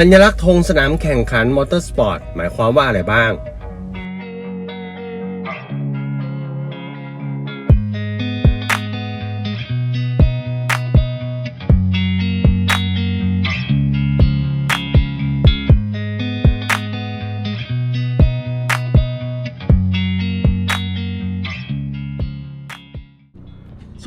สัญลักษณ์ธงสนามแข่งขันมอเตอร์สปอร์ตหมายความว่าอะไรบ้าง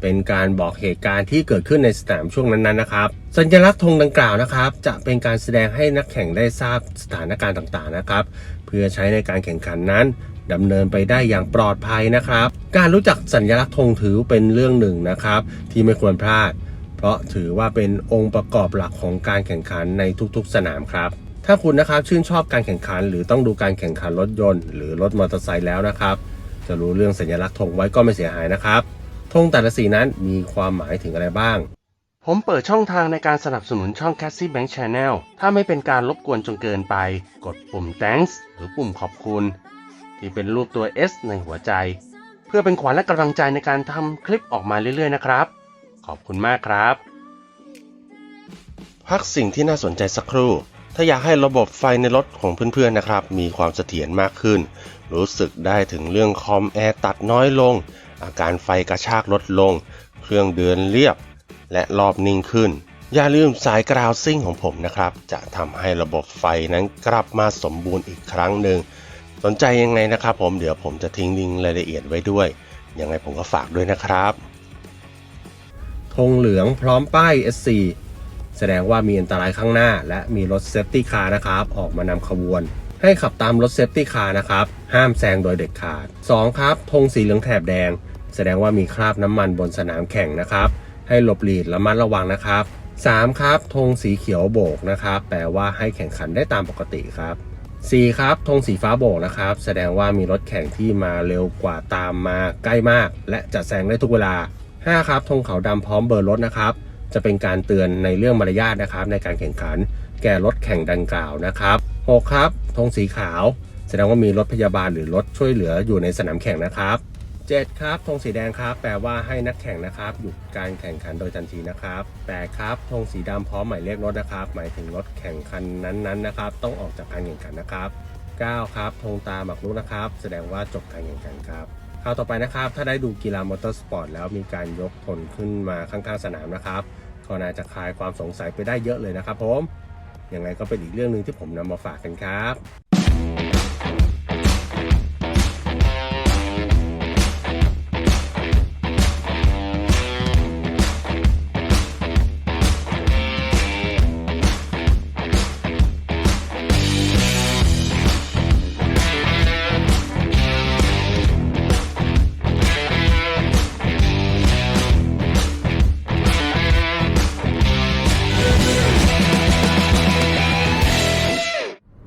เป็นการบอกเหตุการณ์ที่เกิดขึ้นในสนามช่วงนั้นๆนะครับ สัญลักษณ์ธงดังกล่าวนะครับ จะเป็นการแสดงให้นักแข่งได้ทราบสถานการณ์ต่างๆนะครับ เพื่อใช้ในการแข่งขันนั้นดำเนินไปได้อย่างปลอดภัยนะครับ การรู้จักสัญลักษณ์ธงถือเป็นเรื่องหนึ่งนะครับ ที่ไม่ควรพลาด เพราะถือว่าเป็นองค์ประกอบหลักของการแข่งขันในทุกๆ สนามครับ ถ้าคุณนะครับชื่นชอบการแข่งขัน หรือต้องดูการแข่งขันรถยนต์ หรือรถมอเตอร์ไซค์แล้วนะครับ จะรู้เรื่องสัญลักษณ์ธงไว้ก็ไม่เสียหายนะครับ ธงแต่ละสีนั้นมีความหมายถึงอะไรบ้าง ผมเปิดช่องทางในการสนับสนุนช่อง c a s s i e Bank Channel ถ้าไม่เป็นการรบกวนจนเกินไป กดปุ่ม thanks หรือปุ่มขอบคุณ ที่เป็นรูปตัว S ในหัวใจ เพื่อเป็นขวัญและกำลังใจในการทำคลิปออกมาเรื่อยๆนะครับ ขอบคุณมากครับ พักสิ่งที่น่าสนใจสักครู่ถ้าอยากให้ระบบไฟในรถของเพื่อนๆนะครับ มีความเสถียรมากขึ้น รู้สึกได้ถึงเรื่องคอมแอร์ตัดน้อยลง อาการไฟกระชากลดลง เครื่องเดินเรียบ และรอบนิ่งขึ้น อย่าลืมสายกราวซิ่งของผมนะครับ จะทำให้ระบบไฟนั้นกลับมาสมบูรณ์อีกครั้งหนึ่ง สนใจยังไงนะครับผมเดี๋ยวผมจะทิ้งลิงก์รายละเอียดไว้ด้วย ยังไงผมก็ฝากด้วยนะครับธงเหลืองพร้อมป้าย SC แสดงว่ามีอันตรายข้างหน้า และมีรถเซฟตี้คาร์นะครับ ออกมานำขบวน ให้ขับตามรถเซฟตี้คาร์นะครับ ห้ามแซงโดยเด็ดขาด 2 ครับธงสีเหลืองแถบแดง แสดงว่ามีคราบน้ำมันบนสนามแข่งนะครับ ให้หลบหลีกระมัดระวังนะครับ 3 ครับธงสีเขียวโบกนะครับ แปลว่าให้แข่งขันได้ตามปกติครับ 4 ครับธงสีฟ้าโบกนะครับ แสดงว่ามีรถแข่งที่มาเร็วกว่าตามมาใกล้มาก และจะแซงได้ทุกเวลา 5 ครับธงขาวดำพร้อมเบอร์รถนะครับจะเป็นการเตือนในเรื่องมารยาทนะครับ ในการแข่งขัน แก่รถแข่งดังกล่าวนะครับ 6 ครับธงสีขาว แสดงว่ามีรถพยาบาลหรือรถช่วยเหลืออยู่ในสนามแข่งนะครับ 7 ครับธงสีแดงครับ แปลว่าให้นักแข่งนะครับหยุดการแข่งขันโดยทันทีนะครับ8ครับธงสีดำพร้อมหมายเลขรถนะครับ หมายถึงรถแข่งคันนั้นๆนะครับ ต้องออกจากการแข่งขันนะครับ9ครับธงตาหมักรุกนะครับ แสดงว่าจบการแข่งขันครับข่าวต่อไปนะครับ ถ้าได้ดูกีฬามอเตอร์สปอร์ตแล้วมีการยกธนขึ้นมาข้างๆสนามนะครับก็น่าจะคลายความสงสัยไปได้เยอะเลยนะครับผมยังไงก็เป็นอีกเรื่องหนึ่งที่ผมนำมาฝากกันครับ